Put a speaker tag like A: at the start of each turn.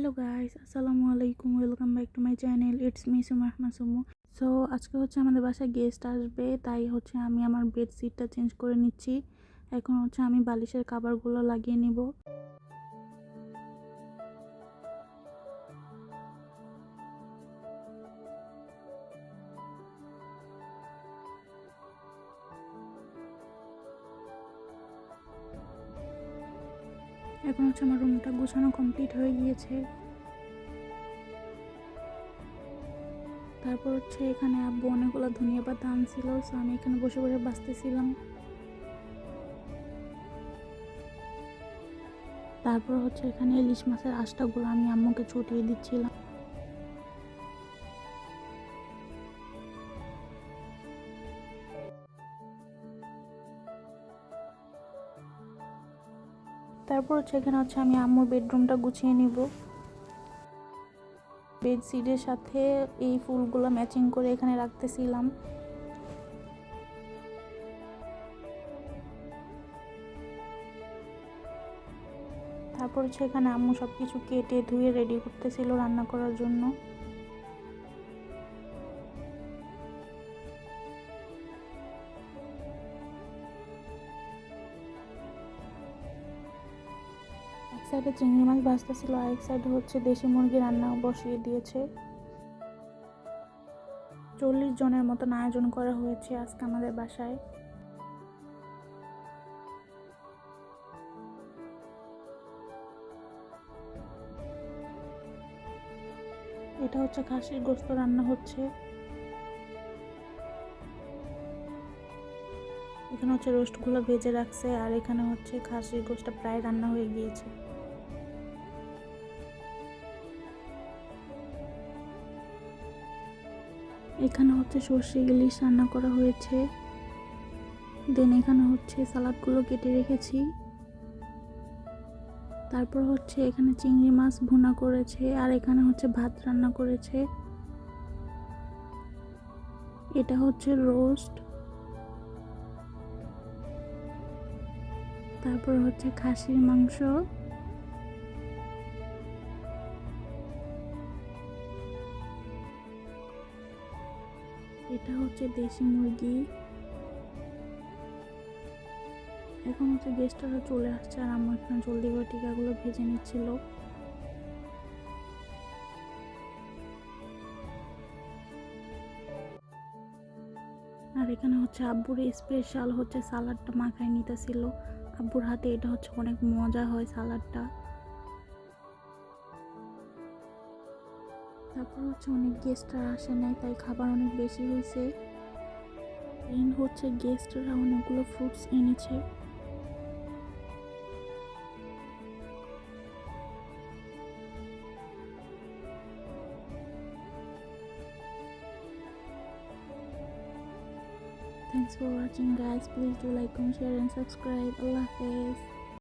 A: Hello guys, আসসালামু আলাইকুম, welcome back to my channel, it's me সুমাহমা Sumu. So, আজকে হচ্ছে আমাদের বাসায় গেস্ট আসবে, তাই হচ্ছে আমি আমার বেডশিটটা চেঞ্জ করে নিচ্ছি। এখন হচ্ছে আমি বালিশের কাভারগুলো লাগিয়ে নিব। এখন হচ্ছে আমার রুমটা গোছানো কমপ্লিট হয়ে গিয়েছে। তারপর হচ্ছে এখানে আব্বু অনেকগুলো ধনিয়া পাতা আনছিল সো আমি এখানে বসে বসে বাঁচতেছিলাম। তারপর হচ্ছে এখানে ইলিশ মাছের আশটাগুলো আমি আম্মুকে ছুটিয়ে দিচ্ছিলাম। তারপর হচ্ছে এখানে হচ্ছে আমি আম্মুর বেডরুমটা গুছিয়ে নিব। বেডশিটের সাথে এই ফুলগুলো ম্যাচিং করে এখানে রাখতেছিলাম। তারপর হচ্ছে এখানে আম্মু সব কিছু কেটে ধুয়ে রেডি করতেছিল রান্না করার জন্য। সাইডে চিংড়ি মাছ ভাজতেছিল, আর এক সাইডে হচ্ছে দেশি মুরগি রান্না বসিয়ে দিয়েছে। চল্লিশ জনের মতন আয়োজন করা হয়েছে আজকে আমাদের বাসায়। এটা হচ্ছে খাসির গোস্ত, রান্না হচ্ছে। এখানে হচ্ছে রোস্টগুলো ভেজে রাখছে, আর এখানে হচ্ছে খাসির গোস্তটা প্রায় রান্না হয়ে গিয়েছে। এখানে হচ্ছে সর্ষে ইলিশ রান্না করা হয়েছে। দেন এখানে হচ্ছে সালাদগুলো কেটে রেখেছি। তারপর হচ্ছে এখানে চিংড়ি মাছ ভুনা করেছে আর এখানে হচ্ছে ভাত রান্না করেছে। এটা হচ্ছে রোস্ট। তারপর হচ্ছে খাসির মাংস। এটা হচ্ছে দেশি মুরগি। এখন হচ্ছে গেস্টরা চলে আসছে আর আমার এখানে জলদি করে টিকাগুলো ভেজে নিচ্ছিল। আর এখানে হচ্ছে আব্বুর স্পেশাল হচ্ছে সালাডটা মাখায় নিতেছিল। আব্বুর হাতে এটা হচ্ছে অনেক মজা হয় সালাডটা। তারপর হচ্ছে অনেক গেস্টরা আসে নাই তাই খাবার অনেক বেশি হয়েছে মেন হচ্ছে গেস্টরা অনেকগুলো ফ্রুটস এনেছে Thanks for watching guys. Please do like, comment, share and subscribe. Allah Hafiz.